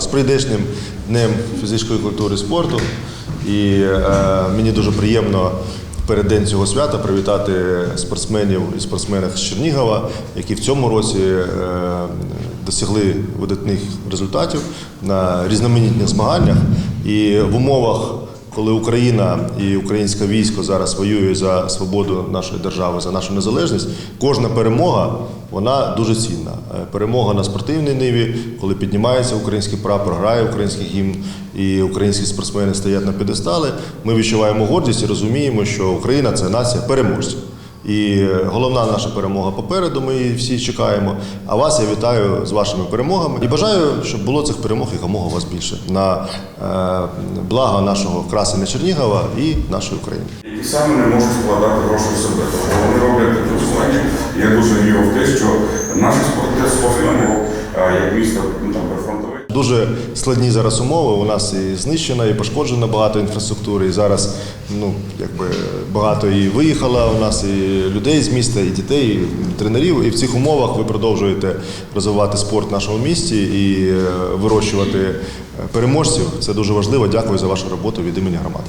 З прийдешнім днем фізичної культури спорту. І е, мені дуже приємно в переддень цього свята привітати спортсменів і спортсменок з Чернігова, які в цьому році е, досягли видатних результатів на різноманітних змаганнях. І в умовах коли Україна і українське військо зараз воює за свободу нашої держави, за нашу незалежність, кожна перемога вона дуже цінна. Е, Перемога на спортивній ниві, коли піднімається український прапор, грає український гімн, і українські спортсмени стоять на підестали. Ми відчуваємо гордість і розуміємо, що Україна це нація переможців. І головна наша перемога попереду. Ми її всі чекаємо. А вас я вітаю з вашими перемогами і бажаю, щоб було цих перемог якомога у вас більше на е, благо нашого красення Чернігова і нашої України. які саме не можуть складати гроші в себе. Вони роблять Дуже складні зараз умови. У нас і знищена, і пошкоджено багато інфраструктури. І зараз ну якби багато і виїхало у нас і людей з міста, і дітей, і тренерів. І в цих умовах ви продовжуєте розвивати спорт в нашому місті і е, вирощувати е, переможців. Це дуже важливо. Дякую за вашу роботу від імені громади.